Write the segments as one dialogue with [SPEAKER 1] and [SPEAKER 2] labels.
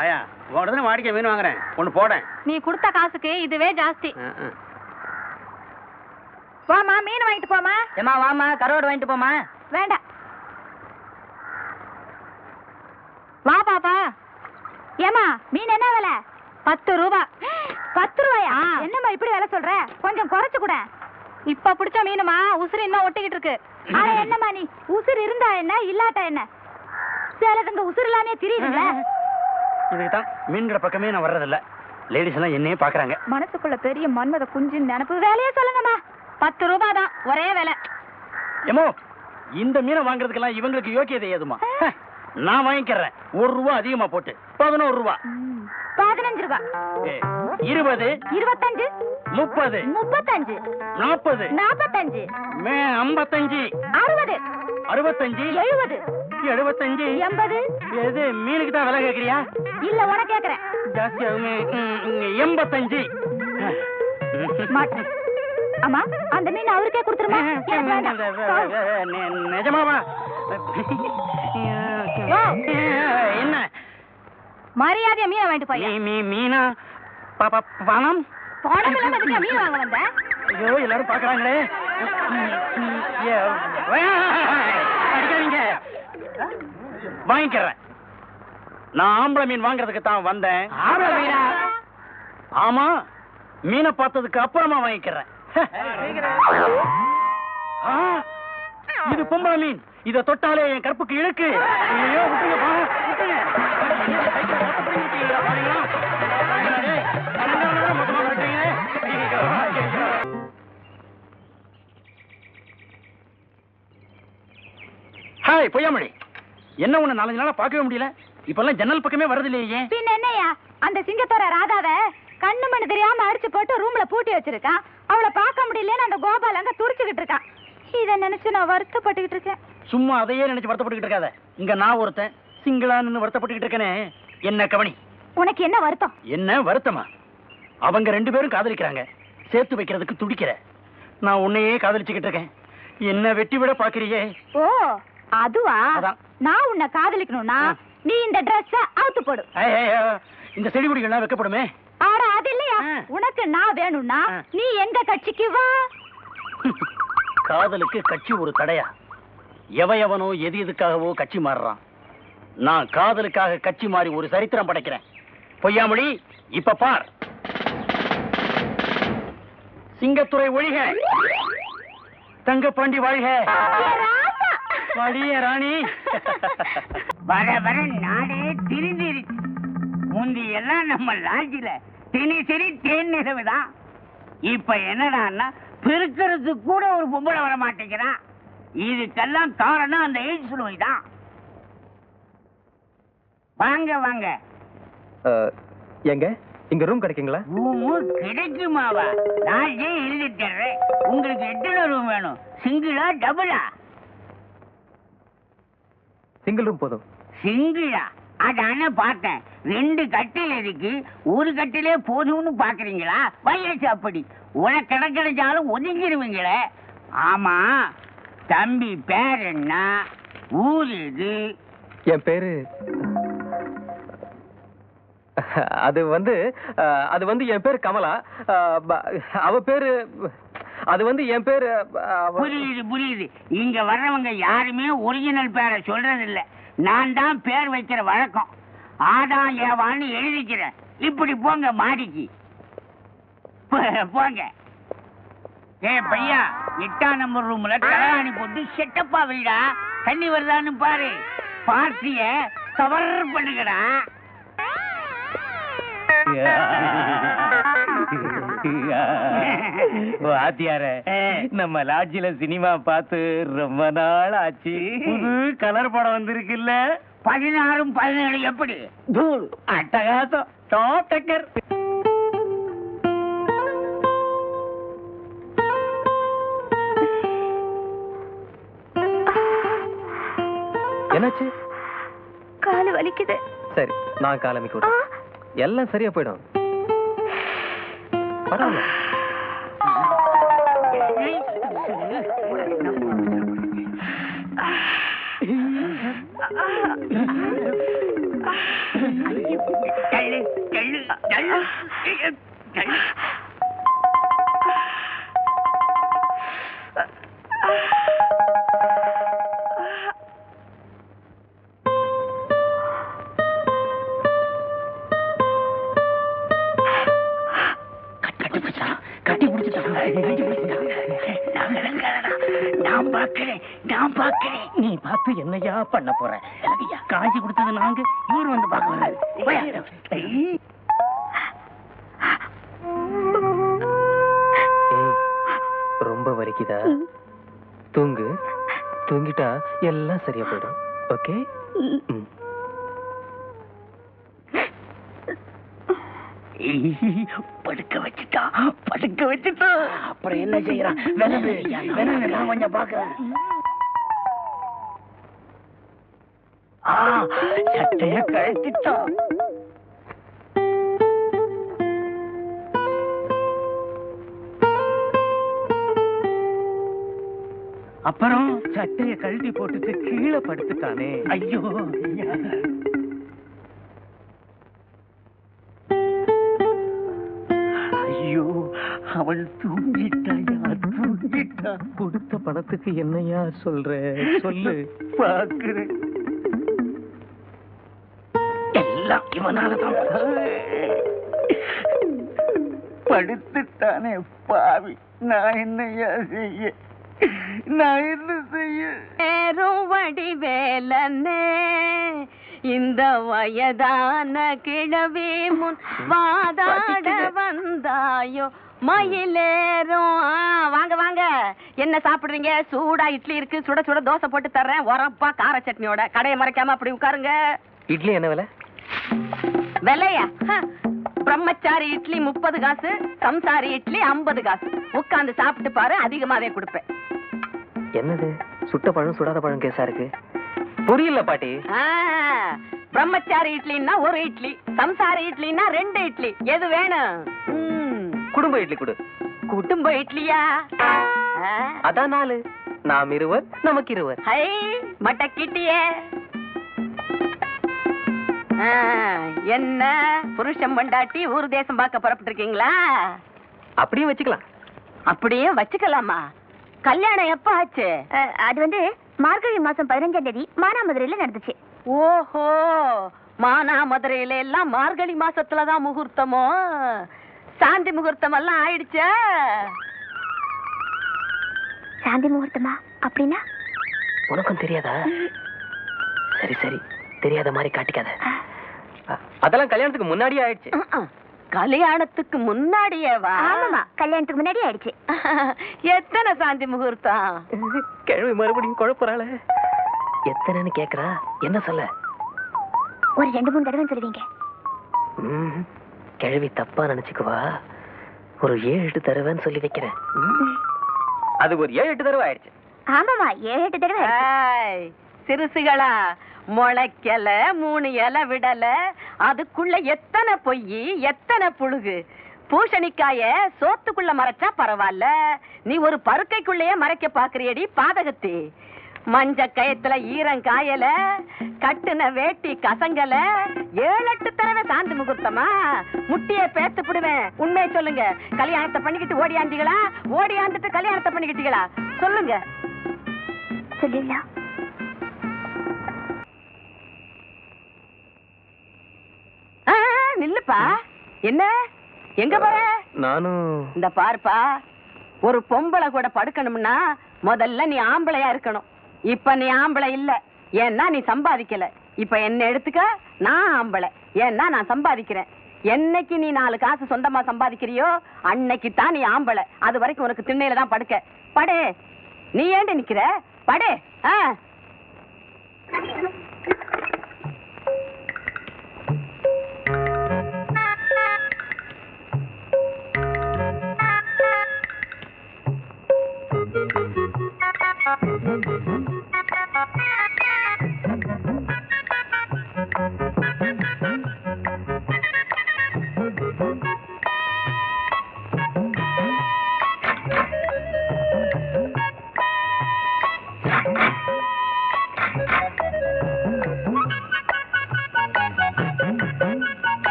[SPEAKER 1] ஆயா உடனே வாடிக்கை மீன் வாங்குறேன். ஒன்று போடேன்.
[SPEAKER 2] நீ கொடுத்த காசுக்கு இதுவே ஜாஸ்தி. வாமா மீன் வாங்கிட்டு போமா
[SPEAKER 3] ஏமா வாமா கரோடு வாங்கிட்டு போமா
[SPEAKER 2] வேண்டாம். வா பாப்பா. ஏமா மீன் என்ன விலை? பத்து ரூபா. பத்து ரூபாயா? என்னம்மா இப்படி விலை சொல்ற? கொஞ்சம் குறைச்சு கூட. இப்ப பிடிச்ச மீனுமா? உசுறு இன்னும் ஒட்டிக்கிட்டு இருக்கு. அட என்னம்மா நீ? உசுறு இருந்தா என்ன? இல்லாட்டா என்ன? சிலதுங்க உசுறு இல்லாமே தெரியுதுங்களா.
[SPEAKER 1] இதுக்கு தான் மீன்கிற பக்கமே நான் வர்றதில்ல. லேடிஸ் எல்லாம் என்னையே பார்க்கறாங்க.
[SPEAKER 2] மனசுக்குள்ள பெரிய மன்மத குஞ்சின் நினப்பு வேலையே சொல்லுங்கம்மா. பத்து ரூபா தான் ஒரே விலை.
[SPEAKER 1] ஏமோ இந்த மீனை வாங்குறதுக்கெல்லாம் இவங்களுக்கு யோக்கியதை ஏதுமா நான் வாங்கிக்கிறேன். ஒரு ரூபா அதிகமா போட்டு பதினோரு ரூபா.
[SPEAKER 2] ம், பதினஞ்சு ரூபா.
[SPEAKER 1] இருபது
[SPEAKER 2] இருபத்தஞ்சு
[SPEAKER 1] முப்பது
[SPEAKER 2] முப்பத்தஞ்சு
[SPEAKER 1] நாற்பது
[SPEAKER 2] நாற்பத்தஞ்சு
[SPEAKER 1] மே ஐம்பத்தஞ்சு
[SPEAKER 2] அறுபது
[SPEAKER 1] அறுபத்தஞ்சு
[SPEAKER 2] எழுபது.
[SPEAKER 1] எழுபத்தஞ்சு
[SPEAKER 2] எண்பது
[SPEAKER 1] எது மீனுக்கு தான் விலை கேட்குறியா
[SPEAKER 2] இல்ல உனக்கு கேக்குறேன்
[SPEAKER 1] ஜாஸ்தி எண்பத்தஞ்சு
[SPEAKER 2] மாட்டேன் அம்மா அந்த மீன் அவருக்கே கொடுத்துருமா
[SPEAKER 1] நிஜமாவா. என்ன
[SPEAKER 2] மரியாதையா மீனை வாங்கிட்டு போய்
[SPEAKER 1] மீ மீனா பணம்
[SPEAKER 2] பணம் மீன் வாங்க வந்த
[SPEAKER 1] ஐயோ எல்லாரும் பாக்குறாங்களே வாங்கிக்கிறேன். நான் ஆம்பளை மீன் வாங்குறதுக்கு தான் வந்தேன். ஆமா மீனை பார்த்ததுக்கு அப்புறமா வாங்கிக்கிறேன். இது பொம்பளை மீன். இத தொட்டாலே என் கற்புக்கு இழுக்கு. ஐயோ விட்டுங்கப்பா. ஹாய் பொய்யாமொழி. என்ன உன்னை நாலஞ்சு நாளா பார்க்கவே முடியல? இப்பெல்லாம் ஜன்னல் பக்கமே வரது இல்லையே
[SPEAKER 2] பின்ன என்னையா அந்த சிங்கத்தோர ராதாவ கண்ணு மண்ணு தெரியாம அடிச்சு போட்டு ரூம்ல பூட்டி வச்சிருக்கான். அவளை பார்க்க முடியலன்னு அந்த கோபால் அங்க துடிச்சுக்கிட்டு இருக்கான். இத நினைச்சு நான் வருத்தப்பட்டுக்கிட்டு இருக்கேன்.
[SPEAKER 1] சும்மா அதையே நினைச்சு வருத்தப்பட்டுக்கிட்டு இருக்காத. இங்க நான் ஒருத்தன். சிங்கிளா நின்னு வருத்தப்பட்டுக்கிட்டு இருக்கேனே. என்ன கவனி?
[SPEAKER 2] உனக்கு என்ன வருத்தம்?
[SPEAKER 1] என்ன வருத்தமா? அவங்க ரெண்டு பேரும் காதலிக்கிறாங்க. சேர்த்து வைக்கிறதுக்கு துடிக்கிற. நான் உன்னையே காதலிச்சுக்கிட்டு இருக்கேன். என்ன வெட்டி விட பாக்குறியே?
[SPEAKER 2] ஓ அதுவா. நான் உன்னை காதலிக்கணும்னா. நீ இந்த Dress அவுத்து போடு.
[SPEAKER 1] இந்த செடி கொடிகள்லாம் வைக்கப்படுமே.
[SPEAKER 2] ஆட அது இல்லையா. உனக்கு நான் வேணும்னா. நீ எங்க கட்சிக்கு வா.
[SPEAKER 1] காதலுக்கு கட்சி ஒரு தடையா? எவ எவனோ எது எதுக்காகவோ கட்சி மாறுறான். நான் காதலுக்காக கட்சி மாறி ஒரு சரித்திரம் படைக்கிறேன். பொய்யாமொழி இப்ப பார். சிங்கத்துறை ஒழிக. தங்கப்பாண்டி வாழ்க. வாடிய ராணி.
[SPEAKER 3] வர வர நாடே திரிஞ்சிருச்சு முந்தி எல்லாம் நம்ம லாட்ஜில தினசரி தேன் நிலவுதான் இப்ப என்னடான்னா பெருக்கிறதுக்கு கூட ஒரு பொம்பளை வர மாட்டேங்கிறான் இதுக்கெல்லாம் காரணம் அந்த எய்ட்ஸ் நோய் தான். வாங்க வாங்க.
[SPEAKER 4] எங்க? இங்க ரூம் கிடைக்குங்களா?
[SPEAKER 3] ரூமு கிடைக்குமாவா? நான் ஏன் எழுதிட்டேன் உங்களுக்கு எத்தனை ரூம் வேணும்? சிங்கிளா டபுளா
[SPEAKER 4] சிங்கிள் ரூம் போதும்.
[SPEAKER 3] சிங்கிளா? அதான பார்த்தேன். ரெண்டு கட்டில் இருக்கு. ஒரு கட்டிலே போதும்னு பாக்குறீங்களா வயசு அப்படி. உனக்கு கிடைச்சாலும் ஒதுங்கிடுவீங்களே ஆமா. தம்பி பேர் என்ன? ஊர் இது
[SPEAKER 4] என் பேரு அது வந்து அது வந்து என் பேர் கமலா. அவ பேரு அது வந்து என் பேரு
[SPEAKER 3] புரியுது புரியுது. இங்க வர்றவங்க யாருமே ஒரிஜினல் பேரை சொல்றது இல்ல நான் தான் பேர் வைக்கிற வழக்கம். ஆதான் ஏவான்னு எழுதிக்கிறேன். இப்படி போங்க மாடிக்கு. போங்க. ஏ பையா எட்டாம் நம்பர் ரூம்ல தலகாணி போட்டு செட்டப்பா வைடா. தண்ணி வருதான்னு பாரு. பார்ட்டிய கவர் பண்ணுங்கடா.
[SPEAKER 4] வாத்தியார நம்ம லாட்ஜில சினிமா பார்த்து ரொம்ப நாள் ஆச்சு.
[SPEAKER 1] புது கலர் படம் வந்திருக்குல்ல?
[SPEAKER 3] பதினாறும் பதினேழு எப்படி?
[SPEAKER 1] தூள் அட்டகாசம். டாப் டக்கர்
[SPEAKER 4] என்னாச்சு?
[SPEAKER 2] காலு வலிக்குது.
[SPEAKER 4] சரி நான் காலமிக்க. எல்லாம் சரியா போயிடும். பரவாயில்ல
[SPEAKER 3] தள்ளு தள்ளு தள்ளு தள்ளு
[SPEAKER 1] பார்த்து என்னையா பண்ண போற? காசு கொடுத்தது நாங்க. இவர் வந்து பார்க்க வர்றாரு போயா.
[SPEAKER 4] ஏய் ரொம்ப வலிக்குதா? தூங்கு. தூங்கிட்டா எல்லாம் சரியா போயிடும். ஓகே.
[SPEAKER 3] படுக்க வச்சுட்டா படுக்க வச்சுட்டா.
[SPEAKER 1] அப்புறம் என்ன செய்யறான்? வினவு வினவு நான் கொஞ்சம் பாக்குறேன்
[SPEAKER 3] ஆ, சட்டைய கழட்டிட்டான்.
[SPEAKER 1] அப்புறம் சட்டைய கழட்டி போட்டுட்டு கீழே படுத்துட்டானே. ஐயோ.
[SPEAKER 3] ஐயோ அவள் தூங்கிட்டாயா தூங்கிட்டா?
[SPEAKER 4] கொடுத்த பணத்துக்கு என்னையா சொல்ற? சொல்லு.
[SPEAKER 3] பாக்குறேன்.
[SPEAKER 1] எல்லாம் இவனாலதான்
[SPEAKER 3] படுத்துட்டானே பாவி. நான் என்னையா செய்ய? நான் என்ன செய்ய?
[SPEAKER 5] நேரும் வடிவேலனே இந்த வயதான கிழவி முன் வாதாட வந்தாயோ? மயிலேறும். வாங்க வாங்க. என்ன சாப்பிடுறீங்க? சூடா இட்லி இருக்கு. சுட சுட தோசை போட்டு தர்றேன். உரப்பா கார சட்னியோட. கடையை மறைக்காம அப்படி உட்காருங்க.
[SPEAKER 4] இட்லி என்ன விலை?
[SPEAKER 5] விலையா பிரம்மச்சாரி இட்லி முப்பது காசு சம்சாரி இட்லி ஐம்பது காசு. உட்கார்ந்து சாப்பிட்டு பாரு அதிகமாவே கொடுப்பேன்.
[SPEAKER 4] என்னது? சுட்ட பழம் சுடாத பழம் கேஸா இருக்கு? புரியல பாட்டி.
[SPEAKER 5] பிரம்மச்சாரி இட்லின்னா ஒரு இட்லி சம்சாரி இட்லின்னா ரெண்டு இட்லி. எது வேணும்?
[SPEAKER 4] குடும்ப இட்லி கொடு.
[SPEAKER 5] குடும்ப இட்லியா?
[SPEAKER 4] அதான் நாலு. நாம் இருவர் நமக்கு இருவர்.
[SPEAKER 5] ஹை மட்டக்கிட்டியே. ஆ, என்ன? புருஷன் பண்டாட்டி ஊர் தேசம் பார்க்க புறப்பட்டு இருக்கீங்களா
[SPEAKER 4] அப்படியே வச்சுக்கலாம்.
[SPEAKER 5] அப்படியே வச்சுக்கலாமா? கல்யாணம் எப்ப ஆச்சு?
[SPEAKER 6] அது வந்து மார்கழி மாசம் பதினஞ்சாம் தேதி மானாமதுரையில நடந்துச்சு.
[SPEAKER 5] ஓஹோ மானாமதுரையில எல்லாம் மார்கழி மாசத்துலதான் முகூர்த்தமோ? சாந்தி முகூர்த்தம் எல்லாம் ஆயிடுச்சா.
[SPEAKER 6] சாந்தி முகூர்த்தமா? அப்படின்னா?
[SPEAKER 4] உனக்கும் தெரியாதா? சரி சரி. தெரியாத மாதிரி காட்டிக்காத. அதெல்லாம் கல்யாணத்துக்கு முன்னாடியே ஆயிடுச்சு.
[SPEAKER 5] கல்யாணத்துக்கு முன்னாடியேவா
[SPEAKER 6] ஆமாமா கல்யாணத்துக்கு முன்னாடி ஆயிடுச்சு.
[SPEAKER 5] எத்தனை சாந்தி முகூர்த்தம்?
[SPEAKER 4] கிழவி மறுபடியும் குழப்பறாள. எத்தனைன்னு கேக்குறா? என்ன சொல்ல?
[SPEAKER 6] ஒரு ரெண்டு மூணு தடவை சொல்லுவீங்க.
[SPEAKER 4] கிழவி தப்பா நினைச்சுக்குவா. ஒரு ஏழு எட்டு தடவைன்னு சொல்லி வைக்கிறேன். அது ஒரு ஏழு எட்டு தடவை ஆயிடுச்சு.
[SPEAKER 6] ஆமாமா ஏழு எட்டு தடவை
[SPEAKER 5] சிறுசுகளா முளைக்கல மூணு இலை விடல. அதுக்குள்ள எத்தனை பொய் எத்தனை புழுகு? பூசணிக்காய சோத்துக்குள்ள மறைச்சா பரவாயில்ல நீ ஒரு பருக்கைக்குள்ளேயே மறைக்க பாக்குறியடி பாதகத்தி. மஞ்ச கயத்துல ஈரம் காயல கட்டுன வேட்டி கசங்கல. எட்டு தடவை சாந்தி முகூர்த்தமா? முட்டிய பேத்து புடுவேன். உண்மையை சொல்லுங்க. கல்யாணத்தை பண்ணிக்கிட்டு ஓடியாண்டிகளா ஓடியாந்துட்டு கல்யாணத்தை பண்ணிக்கிட்டீங்களா? சொல்லுங்க.
[SPEAKER 6] சொல்லிடலாம்.
[SPEAKER 5] நில்லுப்பா. என்ன? எங்க போற?
[SPEAKER 4] நானும்
[SPEAKER 5] இந்த பாருப்பா ஒரு பொம்பளை கூட படுக்கணும்னா முதல்ல நீ ஆம்பளையா இருக்கணும். இப்ப நீ ஆம்பளை இல்ல. ஏன்னா நீ சம்பாதிக்கல. இப்ப என்ன எடுத்துக்க? நான் ஆம்பளை. ஏன்னா நான் சம்பாதிக்கிறேன். என்னைக்கு நீ நாலு காசு சொந்தமா சம்பாதிக்கிறியோ அன்னைக்கு தான் நீ ஆம்பளை. அது வரைக்கும் உனக்கு திண்ணையில தான் படுக்க. படு. நீ ஏண்டி நிக்கிற? படு. ஆ.
[SPEAKER 4] Thank you.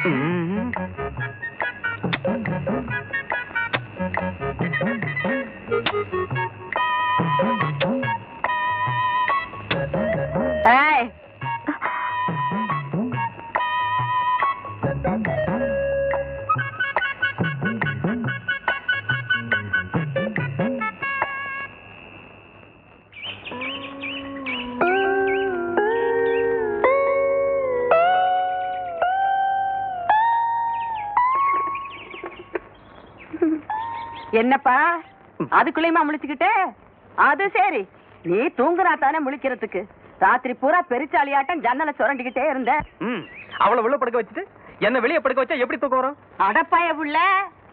[SPEAKER 4] ம்.
[SPEAKER 5] என்னப்பா? அதுக்குள்ளயுமா முழிச்சுக்கிட்டே? அது சரி. நீ தூங்குறா தானே முழிக்கிறதுக்கு. ராத்திரி பூரா பெருச்சாலியாட்டம் ஜன்னலை சுரண்டிக்கிட்டே இருந்த.
[SPEAKER 4] ம். அவளை உள்ள படுக்க வச்சுட்டு என்ன வெளியே படுக்க வச்சா எப்படி தூக்கம் வரும்?
[SPEAKER 5] அடப்பாய புள்ள.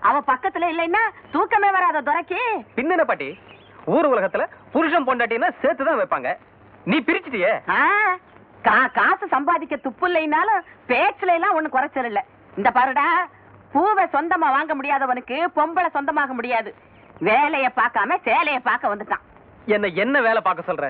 [SPEAKER 5] அவ பக்கத்துல இல்லைன்னா தூக்கமே வராத துரைக்கு.
[SPEAKER 4] பின்னென்ன பாட்டி? ஊர் உலகத்துல புருஷன் பொண்டாட்டினா சேர்த்து தான் வைப்பாங்க. நீ பிரிச்சிட்டியே?
[SPEAKER 5] காசு சம்பாதிக்க துப்பு இல்லைனாலும் பேச்சுல எல்லாம் ஒண்ணு குறைச்சல் இல்ல. இந்த பாருடா பூவை சொந்தமா வாங்க முடியாதவனுக்கு பொம்பளை சொந்தமாக முடியாது. வேலைய பார்க்காம சேலைய பார்க்க வந்துட்டான்.
[SPEAKER 4] என்ன என்ன வேலை பார்க்க சொல்ற?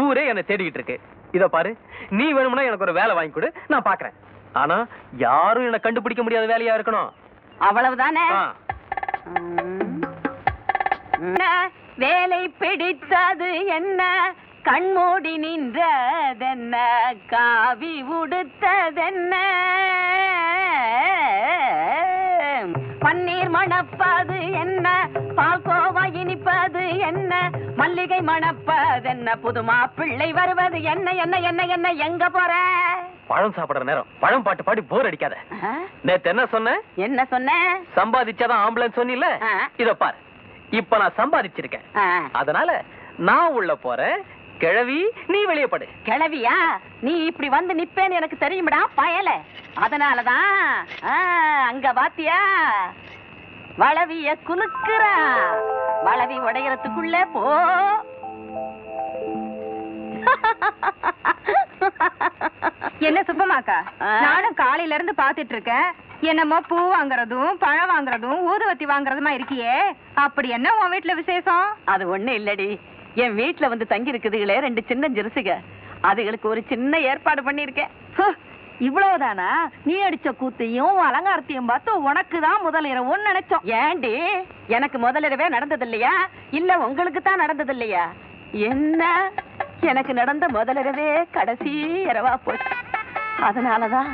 [SPEAKER 4] ஊரே என்ன தேடிக்கிட்டு இருக்கு. இத பாரு நீ வேணும்னா எனக்கு ஒரு வேலை வாங்கி கொடு நான் பாக்குறேன் ஆனா யாரும் என்ன கண்டுபிடிக்க முடியாத வேலையா இருக்கணும்?
[SPEAKER 5] அவ்வளவுதானே? வேலை பிடித்தது என்ன? கண்மூடி நின்றதென்ன? காவி உடுத்ததென்ன? பன்னீர் மணப்பது என்ன? பால்கோவா இனிப்பது என்ன? மல்லிகை மணப்பதென்ன? புது மாப்பிள்ளை வருவது என்ன? என்ன? என்ன? என்ன? எங்க போற?
[SPEAKER 4] பழம் சாப்பிடுற நேரம். பழம் பாட்டு பாடி போர் அடிக்காத? நேத்து என்ன சொன்னேன்
[SPEAKER 5] என்ன சொன்ன?
[SPEAKER 4] சம்பாதிச்சாதான் ஆம்புலன்ஸ் சொன்னில. இத பாரு. இப்ப நான் சம்பாதிச்சிருக்கேன். அதனால நான் உள்ள போறேன். கிழவி நீ வெளியே படு.
[SPEAKER 5] கிளவியா நீ இப்படி வந்து நிப்பேன்னு எனக்கு தெரியுமடா பயல. அதனாலதான் அங்க பாத்தியா? வளவிய குலுக்குறா. வளவி உடையறதுக்குள்ள போ.
[SPEAKER 7] என்ன சுப்பமாக்கா? நானும் காலையில இருந்து பாத்துட்டு இருக்கேன் என்னமோ பூ வாங்குறதும் பழம் வாங்குறதும் ஊதுவத்தி வாங்குறதுமா இருக்கியே. அப்படி என்ன உன் வீட்டுல விசேஷம்?
[SPEAKER 5] அது ஒண்ணு இல்லடி. என் வீட்டுல வந்து தங்கி இருக்குதுகளே ரெண்டு சின்ன ஜெருசுக. அதுகளுக்கு ஒரு சின்ன ஏற்பாடு பண்ணிருக்கேன்
[SPEAKER 7] இவ்வளவுதானா? நீ அடிச்ச கூத்தையும் அலங்காரத்தையும் பார்த்து உனக்கு தான் முதல் இரவுன்னு நினைச்சோம்.
[SPEAKER 5] ஏண்டி? எனக்கு முதலிரவே நடந்தது இல்லையா இல்ல உங்களுக்கு தான் நடந்தது இல்லையா என்ன? எனக்கு நடந்த முதலிரவே கடைசி இரவா போச்சு. அதனாலதான்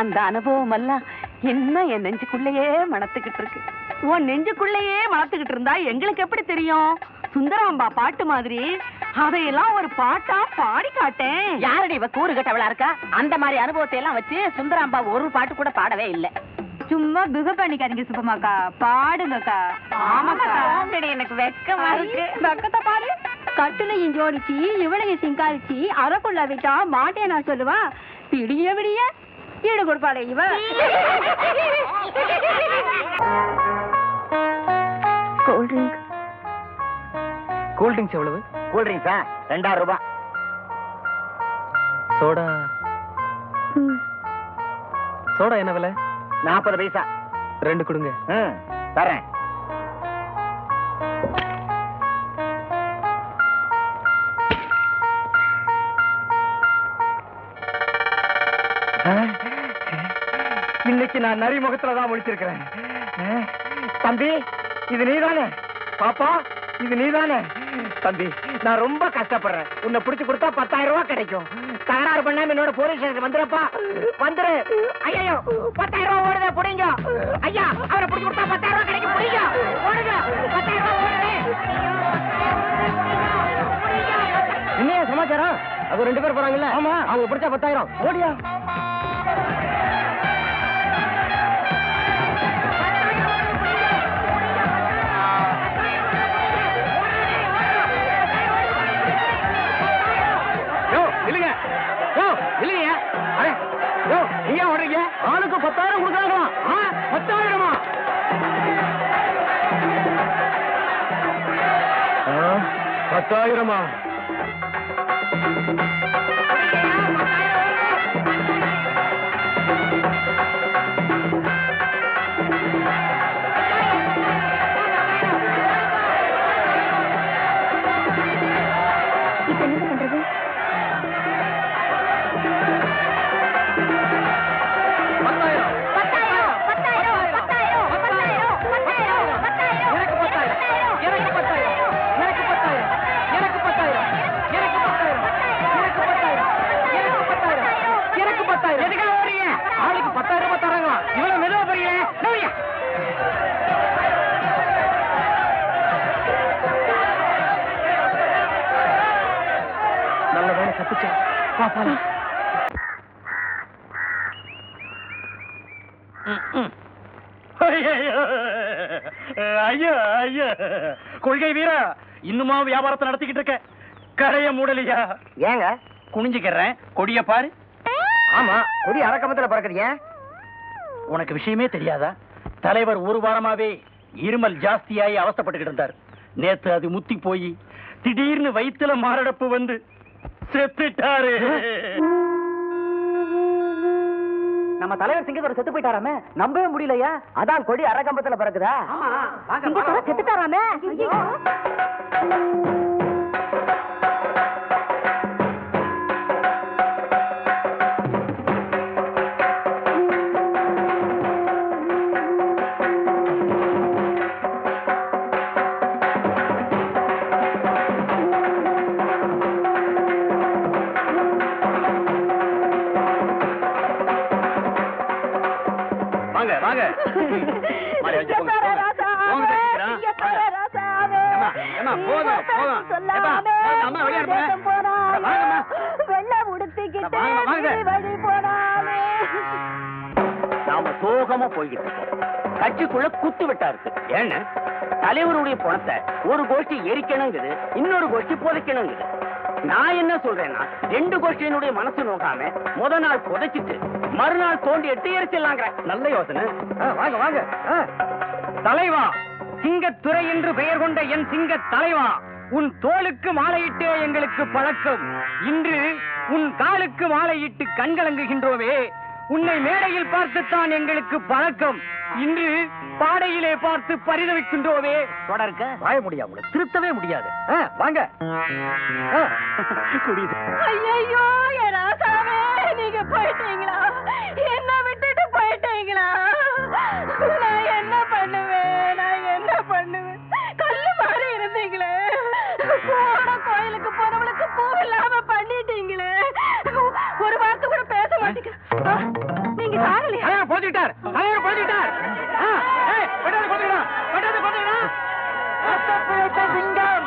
[SPEAKER 5] அந்த அனுபவம் எல்லாம் இன்னும் என் நெஞ்சுக்குள்ளேயே மணத்துக்கிட்டு இருக்கு.
[SPEAKER 7] உன் நெஞ்சுக்குள்ளேயே வளர்த்துக்கிட்டு இருந்தா எங்களுக்கு எப்படி தெரியும்? சுந்தராம்பா பாட்டு மாதிரி. அதையெல்லாம் ஒரு பாட்டா பாடி காட்டேன்.
[SPEAKER 5] யாரடி இவ கூறு கட்டவளா இருக்கா? அந்த மாதிரி அனுபவத்தை எல்லாம் வச்சு சுந்தராம்பா ஒரு பாட்டு கூட பாடவே இல்லை.
[SPEAKER 7] சும்மா பிகு பண்ணிக்காதீங்க சுப்பமாக்கா. பாடுங்கக்கா.
[SPEAKER 5] ஆமாக்கா. எனக்கு வெக்கமா இருக்கு.
[SPEAKER 7] பக்கத்தை பாரு. கட்டுலையும் ஜோடிச்சு இவளையும் சிங்காரிச்சு அறக்குள்ள விட்டா மாட்டேன் நான் சொல்லுவா. பிடிய விடிய ஈடு கொடுப்பாளே இவ.
[SPEAKER 6] கூல் ட்ரிங்க்
[SPEAKER 4] கூல் ட்ரிங்க்ஸ் எவ்வளவு?
[SPEAKER 3] கூல் ட்ரிங்க்ஸா ரெண்டாயிரம் ரூபாய்.
[SPEAKER 4] சோடா. சோடா என்ன விலை?
[SPEAKER 3] நாற்பது பைசா.
[SPEAKER 4] ரெண்டு கொடுங்க.
[SPEAKER 3] ம் தரேன்.
[SPEAKER 1] இன்னைக்கு நான் நரி முகத்துல தான் முடிச்சிருக்கிறேன் தம்பி இது நீதானே? பாப்பா இது நீதானே? தம்பி நான் ரொம்ப கஷ்டப்படுறேன். உன்னை பிடிச்சு கொடுத்தா பத்தாயிரம் ரூபாய் கிடைக்கும். தகராறு பண்ணாம என்னோட போலீஸ் ஸ்டேஷன் வந்துருப்பா. வந்துரு. ஐயோ பத்தாயிரம் ரூபாய் ஓடுதே புடிங்க. ஐயா அவரை பிடிச்சு கொடுத்தா பத்தாயிரம் ரூபாய் கிடைக்கும் புடிங்க. ஓடுங்க. பத்தாயிரம் ரூபாய் ஓடுதே. என்னையா சமாச்சாரம்? அது ரெண்டு பேர் போறாங்கல்ல. ஆமா. அவங்க பிடிச்சா பத்தாயிரம். ஓடியா. பத்தாயிரம் கொடுக்குறாங்களா? ஆ பத்தாயிரமா? பத்தாயிரமா? கொள்கை வீரா இன்னுமா வியாபாரத்தை நடத்திக்கிட்டு இருக்க? கடைய மூடலையா?
[SPEAKER 8] ஏங்க?
[SPEAKER 1] குனிஞ்சுக்கிறேன். கொடிய பாரு.
[SPEAKER 8] ஆமா கொடி அரக்கமத்துல பறக்குறீங்க
[SPEAKER 1] உனக்கு விஷயமே தெரியாதா? தலைவர் ஒரு வாரமாவே இருமல் ஜாஸ்தியாகி அவஸ்தைப்பட்டுக்கிட்டு இருந்தார். நேத்து அது முத்தி போய் திடீர்னு வயித்துல மாரடைப்பு வந்து செத்துட்டாரு.
[SPEAKER 8] நம்ம தலைவர் சிங்கத்தோட செத்து போயிட்டாராமே? நம்பவே முடியலையா? அதான் கொடி அரக்கம்பத்துல பறக்குதா?
[SPEAKER 2] சிங்கத்தோட செத்துட்டாராமே?
[SPEAKER 8] நாம சோகமா போய்கிட்டு கட்சிக்குள்ள குத்து விட்டா இருக்கு. ஏன்னு? தலைவருடைய பணத்தை ஒரு கோஷ்டி எரிக்கணுங்குது இன்னொரு கோஷ்டி புதைக்கணுங்குது. நான் என்ன சொல்றேன்னா ரெண்டு கோஷ்டியினுடைய மனசு நோக்காம முத நாள் புதைச்சிட்டு மறுநாள் தோண்டி எடுத்து எரிச்சிடலாங்கிற
[SPEAKER 9] நல்ல யோசனை. வாங்க வாங்க. தலைவா சிங்கத்துறை என்று பெயர் கொண்ட என் சிங்க தலைவா உன் தோளுக்கு மாலையிட்டே எங்களுக்கு பழக்கம். இன்று உன் காலுக்கு மாலையிட்டு கண்கலங்குகின்றோமே. உன்னை மேடையில் பார்த்துத்தான் எங்களுக்கு பழக்கம் இன்று பாடையிலே பார்த்து பரிதவிக்கின்றோமே.
[SPEAKER 8] தொடர்க்க.
[SPEAKER 9] வாய முடியாது திருத்தவே முடியாது. வாங்க.
[SPEAKER 7] ஐயோ ராசாவே நீங்க போயிட்டீங்களா? என்ன விட்டுட்டு போயிட்டீங்களா?
[SPEAKER 9] கொண்டுடா வெட்டாத கொண்டுடா சிங்கம்.